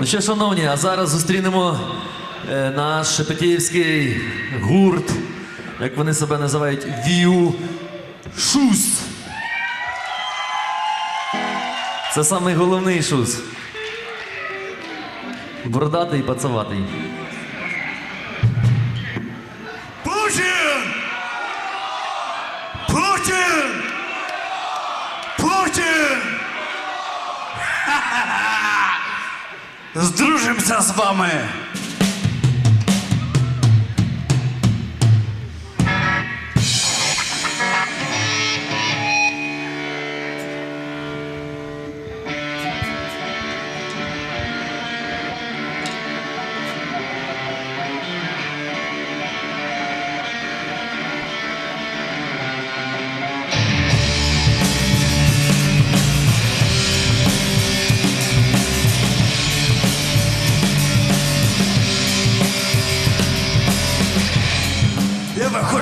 Ну що, шановні, а зараз зустрінемо е, наш шепетівський гурт, як вони себе називають, Віу Шус. Це самий головний шус. Бородатий і пацаватий. Путін! Путін! Путін! Ха-ха-ха! Здружимося з вами!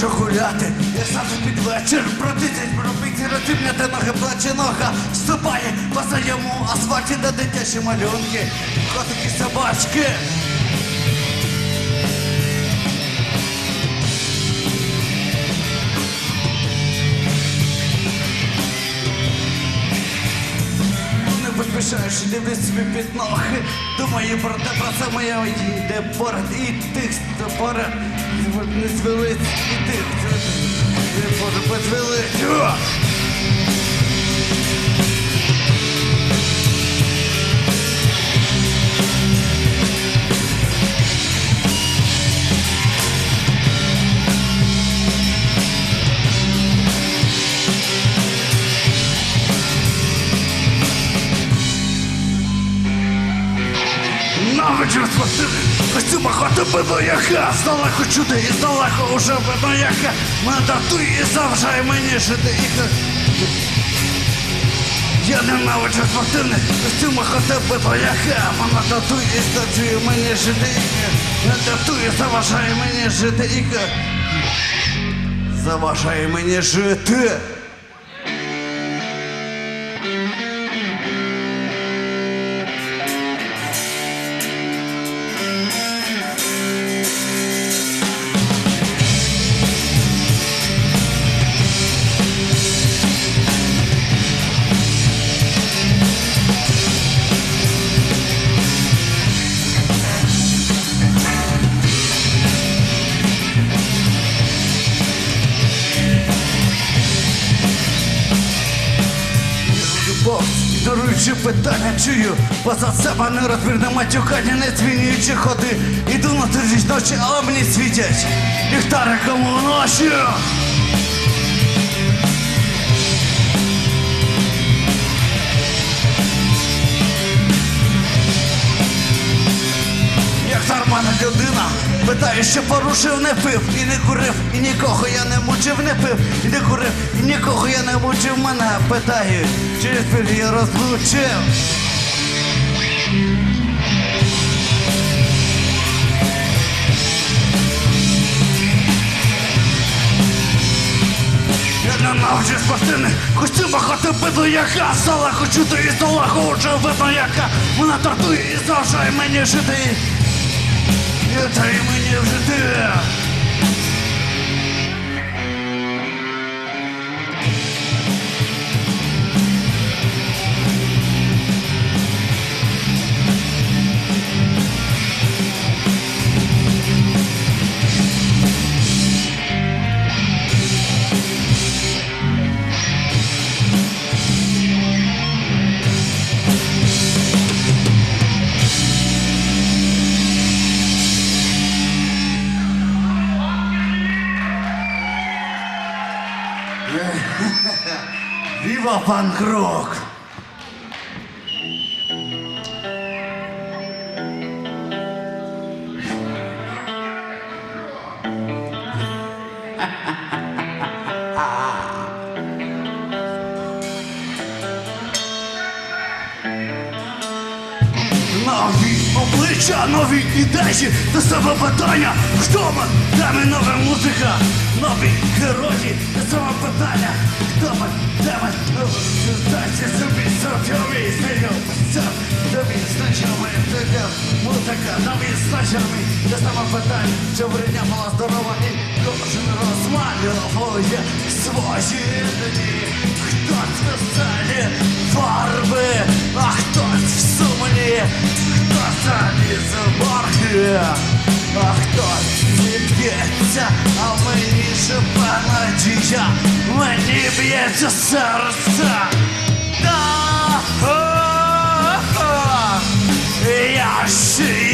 Я гуляти, я сам під вечір. Протисять пробиті розімняти ноги, плаче нога. Вступає по своєму асфальті де дитячі малюнки. Котики собачки поспішаєш, дивлюсь собі під ноги. Думаю про те, про це моя йде поряд І тих, хто поряд не звелить І тих, хто не може позвелить О! Навичу спортивний костюма хоти видно яка Здалеку чути і здалеку уже видно яка Мене датує і заважає мені жити. І Я ненавиджу спортивний костюма хоти видно яка Мене датує і заважає мені жити. Мене датує, заважає мені жити. І Заважає мені жити чую позад себе нерозбірне матюкання, не змінюючи ходи. Іду на тиждень ночі, але мені світять ліхтариком у ночі. Як нормальна людина, питаю, що порушив, не пив і не курив, і нікого я не мучив, не пив, і не курив, і нікого я не мучив, мене питають, через біль я розлучив. Ненавиджу спортивних костюмах, биту яка Сала хочу ти і долагу уже видно яка. Вона тартує і завжди мені жити. І дай мені жити панк-рок! Нові обличчя, нові ідеї, до себе питання, хто ми, де ми нова музика, нові герої, до себе питання, хто ми, де ми, ну, дайте собі сотові, знайомі, тобі знайомі, йде музика, нові значами, де саме питань, щоб рідня була здорова і кожен розмальовує свої дні. Хтось на сцені фарби, а хтось в сумлі, хтось заліз в борги, а хтось зіб'ється, а мені живе надія, мені б'ється серце. Да, о-о-о, я ще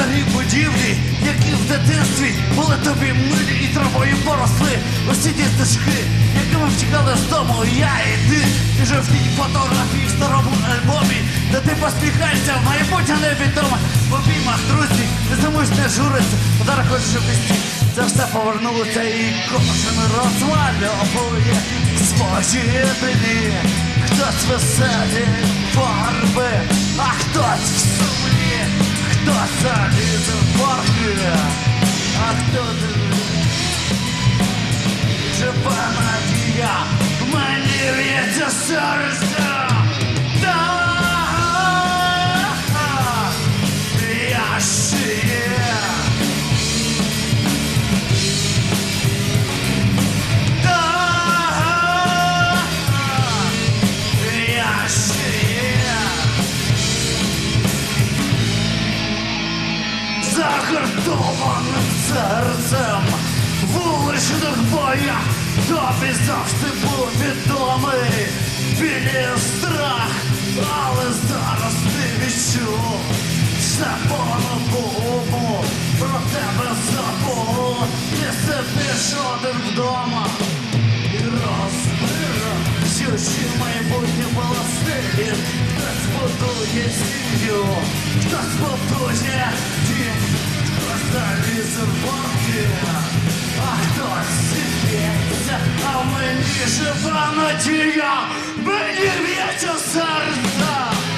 старі будівлі, які в дитинстві були тобі милі і травою поросли. Усі ті стежки, якими втікали з дому, я і ти. І жовтій фотографії в старому альбомі, де ти посміхаєшся, майбутнє невідоме. В обіймах друзі, ти замусь не журиться, удар хочеш у пісні. Це все повернулося і кожен розвалює свої дні. Хтось веселі фарби, а хтось в сумлі, хтось садится в парке, а кто ты? в'ється серце. Да, я ще майбутнє полости хтось будує сім'ю, хтось будує дім, хтось залізе в банки, а хтось сидиться, а мені жива надія, мені в'ється серце.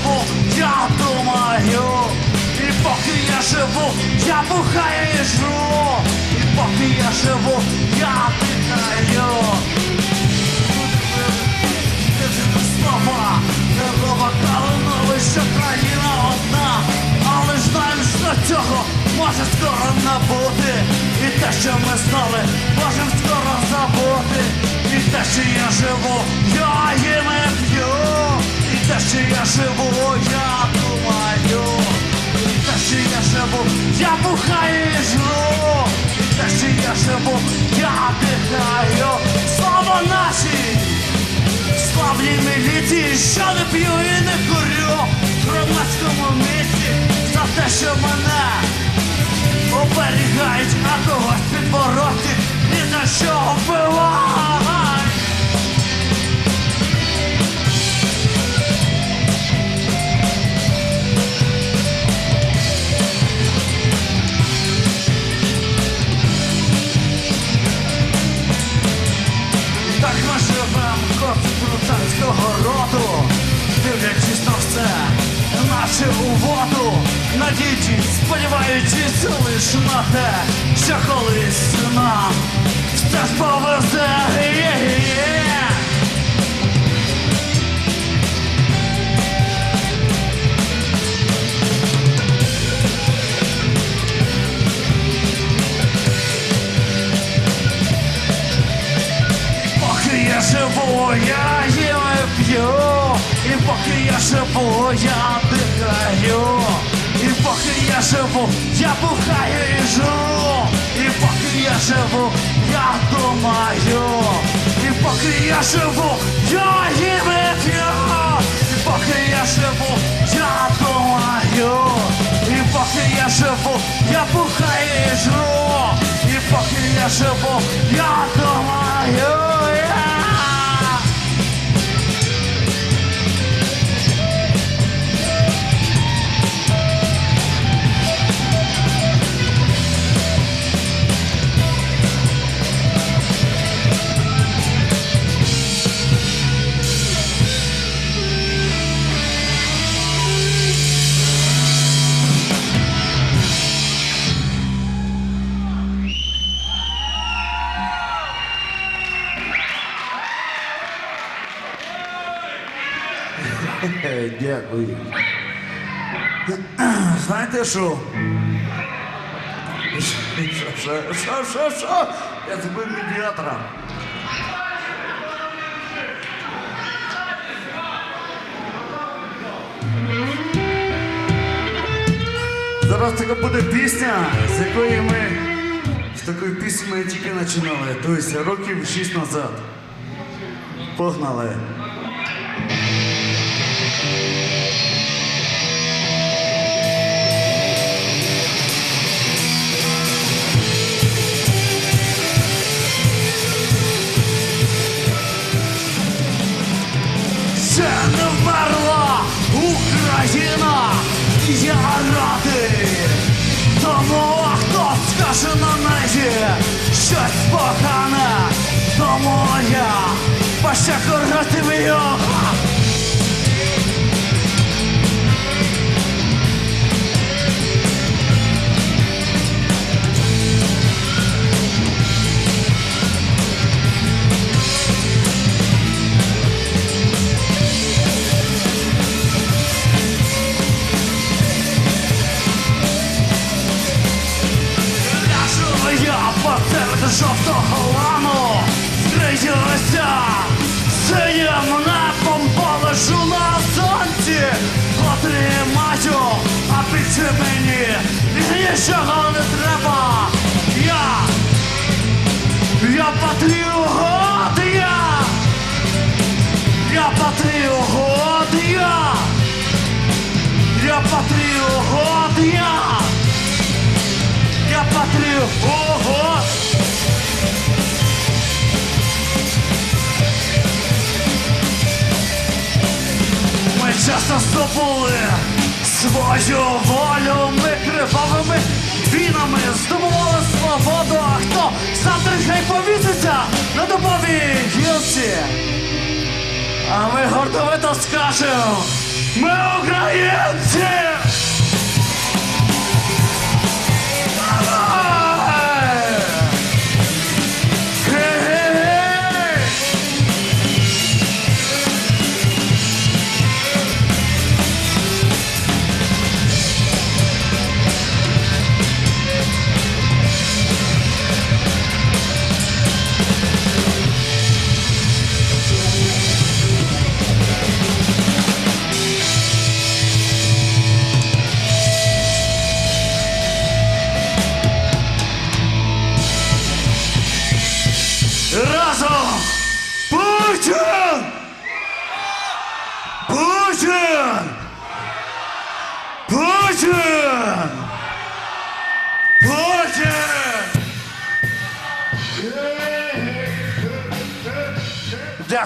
Живу, я думаю. І поки я живу, я бухаю і жру. І поки я живу, я дихаю. Слова, дорога калиновий, що країна одна, але ж знаємо, що цього може скоро набути. І те, що ми знали, можемо скоро забути. І те, що я живу, я їм п'ю. Те, що я живу, я думаю. Те, що я живу, я бухаю і жру. Те, що я живу, я дихаю. Слава нашій! Славній міліції, що не п'ю і не курю в громадському місці за те, що мене оберігають, а когось підбороти ні за що вбивають. Сподіваючись лиш на те, що колись нам все ж повезе. Поки я живу, я їм п'ю, і поки я живу, я дихаю, я живу, я бухаю і жру, і поки я живу, я думаю, і поки я живу, я їм і поки я живу, я думаю, і поки я живу, я бухаю і жру, і поки я живу, Дякую. Знаєте що? Що, що, що, що? Я збив медіатора. Зараз така буде пісня, з якої ми з такої пісні ми тільки починали. Тобто років 6 назад. Погнали. Ще не вмерла Україна, я радий. Тому хто скаже на небі щось погане, тому я пощекорити його. Жовтого лану, скриюся, синім небом полежу на сонці, отримаю, а більше мені нічого не треба. Я, я патріот, я, я патріот, я, я патріот, я. Я патріот. Часто здобули свою волю, ми кривавими вінами здобували свободу, а хто завтра хай повіситься на дубовій гілці. А ми гордовито скажемо. Ми українці!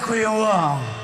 Дякую вам.